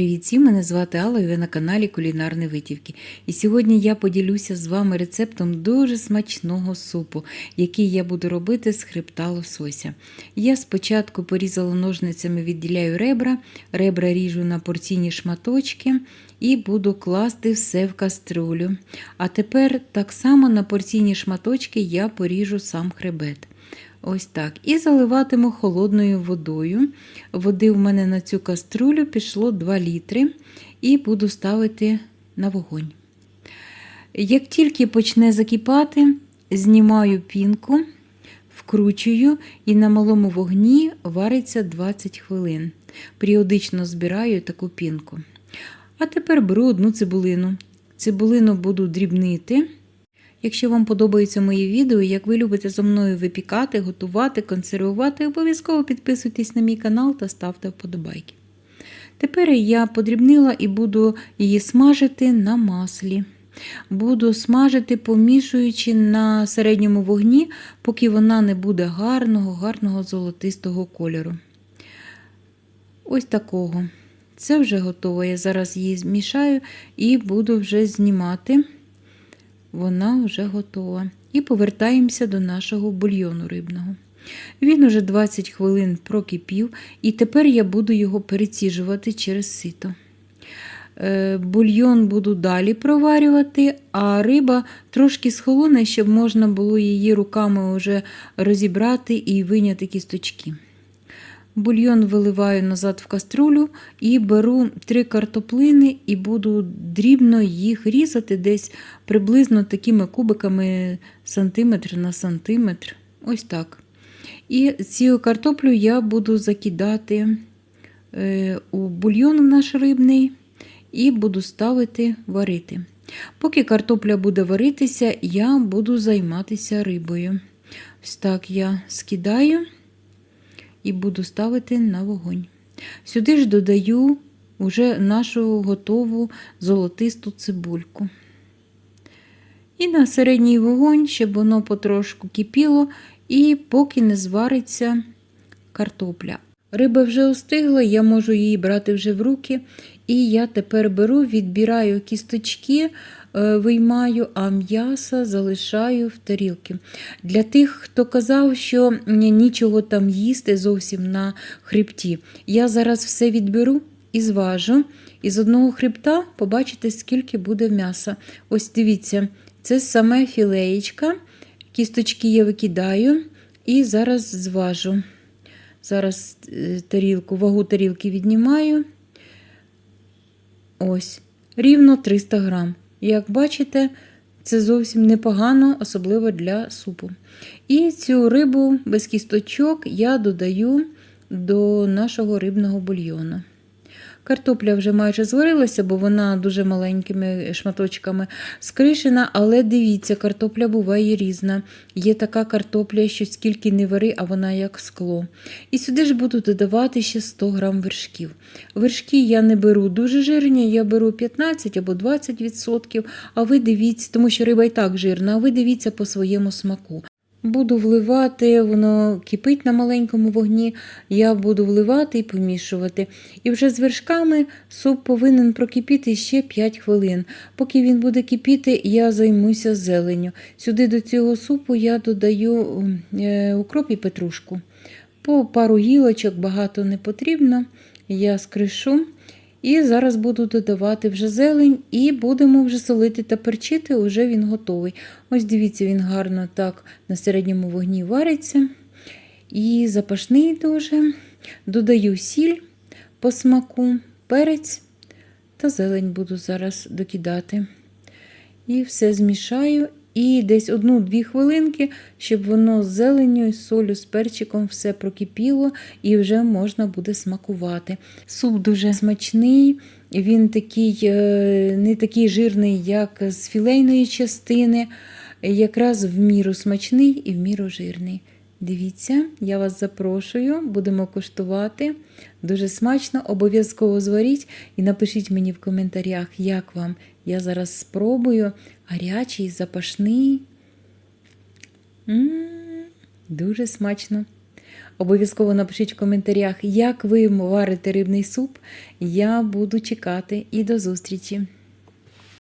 Привіт всім, мене звати Алла і ви на каналі Кулінарні Витівки. І сьогодні я поділюся з вами рецептом дуже смачного супу, який я буду робити з хребта лосося. Я спочатку порізала ножницями, відділяю ребра, ребра ріжу на порційні шматочки і буду класти все в каструлю. А тепер так само на порційні шматочки я поріжу сам хребет. Ось так. І заливатиму холодною водою. Води в мене на цю каструлю пішло 2 літри, і буду ставити на вогонь. Як тільки почне закипати, знімаю пінку, вкручую і на малому вогні вариться 20 хвилин. Періодично збираю таку пінку. А тепер беру одну цибулину. Цибулину буду дрібнити. Якщо вам подобаються мої відео, як ви любите зі мною випікати, готувати, консервувати, обов'язково підписуйтесь на мій канал та ставте вподобайки. Тепер я подрібнила і буду її смажити на маслі. Буду смажити, помішуючи на середньому вогні, поки вона не буде гарного, гарного золотистого кольору. Ось такого. Це вже готово. Я зараз її змішаю і буду вже знімати вона вже готова. І повертаємося до нашого бульйону рибного. Він уже 20 хвилин прокипів, і тепер я буду його переціжувати через сито. Е, бульйон буду далі проварювати, а риба трошки схолоне, щоб можна було її руками вже розібрати і виняти кісточки. Бульйон виливаю назад в каструлю і беру три картоплини і буду дрібно їх різати десь приблизно такими кубиками сантиметр на сантиметр. Ось так. І цю картоплю я буду закидати е, у бульйон наш рибний і буду ставити варити. Поки картопля буде варитися, я буду займатися рибою. Ось так я скидаю і буду ставити на вогонь. Сюди ж додаю вже нашу готову золотисту цибульку. І на середній вогонь, щоб воно потрошку кипіло, і поки не звариться картопля. Риба вже остигла, я можу її брати вже в руки. І я тепер беру, відбираю кісточки, виймаю, а м'ясо залишаю в тарілки. Для тих, хто казав, що нічого там їсти зовсім на хребті, я зараз все відберу і зважу. І з одного хребта побачите, скільки буде м'яса. Ось дивіться, це саме філеєчка. Кісточки я викидаю і зараз зважу. Зараз е, тарілку, вагу тарілки віднімаю. Ось, рівно 300 грам. Як бачите, це зовсім непогано, особливо для супу. І цю рибу без кісточок я додаю до нашого рибного бульйону. Картопля вже майже зварилася, бо вона дуже маленькими шматочками скришена, але дивіться, картопля буває різна. Є така картопля, що скільки не вари, а вона як скло. І сюди ж буду додавати ще 100 грам вершків. Вершки я не беру дуже жирні, я беру 15 або 20%, а ви дивіться, тому що риба і так жирна, а ви дивіться по своєму смаку. Буду вливати, воно кипить на маленькому вогні, я буду вливати і помішувати. І вже з вершками суп повинен прокипіти ще 5 хвилин. Поки він буде кипіти, я займуся зеленню. Сюди до цього супу я додаю е, укроп і петрушку. По пару гілочок багато не потрібно. Я скришу. І зараз буду додавати вже зелень і будемо вже солити та перчити, вже він готовий. Ось дивіться, він гарно так на середньому вогні вариться. І запашний дуже. Додаю сіль по смаку, перець та зелень буду зараз докидати. І все змішаю. І десь одну-дві хвилинки, щоб воно з зеленню, з солю, з перчиком все прокипіло і вже можна буде смакувати. Суп дуже смачний, він такий, е, не такий жирний, як з філейної частини, якраз в міру смачний і в міру жирний. Дивіться, я вас запрошую, будемо куштувати. Дуже смачно, обов'язково зваріть і напишіть мені в коментарях, як вам. Я зараз спробую гарячий, запашний. М -м -м, дуже смачно. Обов'язково напишіть в коментарях, як ви варите рибний суп. Я буду чекати і до зустрічі!